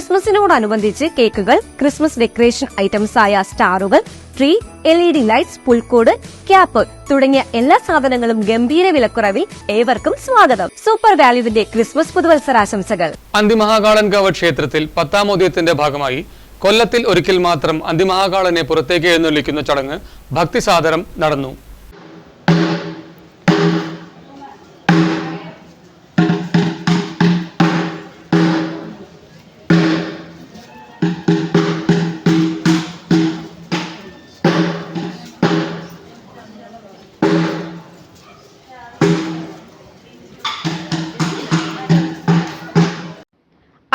ക്രിസ്മസിനോടനുബന്ധിച്ച് കേക്കുകൾ Christmas decoration items ആയ സ്റ്റാറുകൾ tree L E D lights പുൽക്കൂട് ക്യാപ്പ് തുടങ്ങിയ എല്ലാ സാധനങ്ങളും ഗംഭീര വിലക്കുറവിൽ ഏവർക്കും സ്വാഗതം. സൂപ്പർ വാല്യുവിന്റെ ക്രിസ്മസ് പുതുവത്സരാശംസകൾ. അന്തിമഹാകാളൻകാവ് ക്ഷേത്രത്തിൽ പത്താമോദ്യത്തിന്റെ ഭാഗമായി കൊല്ലത്തിൽ ഒരിക്കൽ മാത്രം അന്തിമഹാകാളനെ പുറത്തേക്ക് എഴുന്നള്ളിക്കുന്ന ചടങ്ങ് ഭക്തിസാദരം നടന്നു.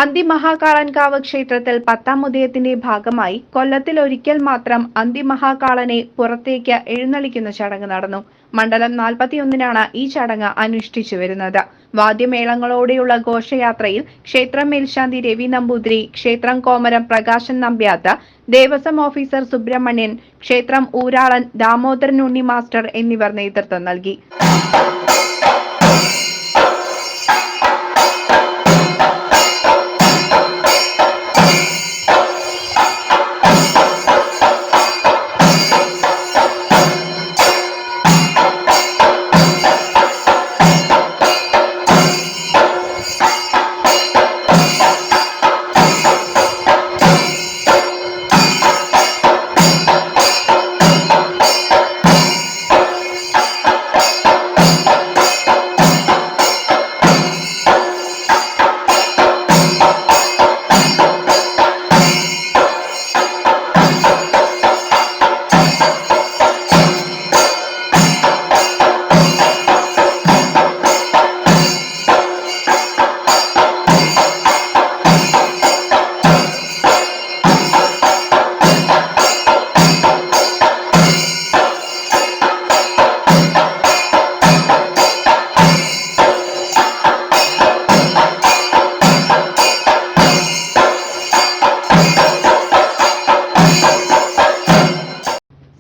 അന്തിമഹാകാളൻകാവ് ക്ഷേത്രത്തിൽ പത്താം ഉദയത്തിന്റെ ഭാഗമായി കൊല്ലത്തിൽ ഒരിക്കൽ മാത്രം അന്തിമഹാകാളനെ പുറത്തേക്ക് എഴുന്നള്ളിക്കുന്ന ചടങ്ങ് നടന്നു. മണ്ഡലം നാൽപ്പത്തിയൊന്നിനാണ് ഈ ചടങ്ങ് അനുഷ്ഠിച്ചു വരുന്നത്. വാദ്യമേളങ്ങളോടെയുള്ള ഘോഷയാത്രയിൽ ക്ഷേത്രം മേൽശാന്തി രവി നമ്പൂതിരി ക്ഷേത്രം കോമരം പ്രകാശൻ നമ്പ്യാത്ത ദേവസ്വം ഓഫീസർ സുബ്രഹ്മണ്യൻ ക്ഷേത്രം ഊരാളൻ ദാമോദരൻ ഉണ്ണി മാസ്റ്റർ എന്നിവർ നേതൃത്വം നൽകി.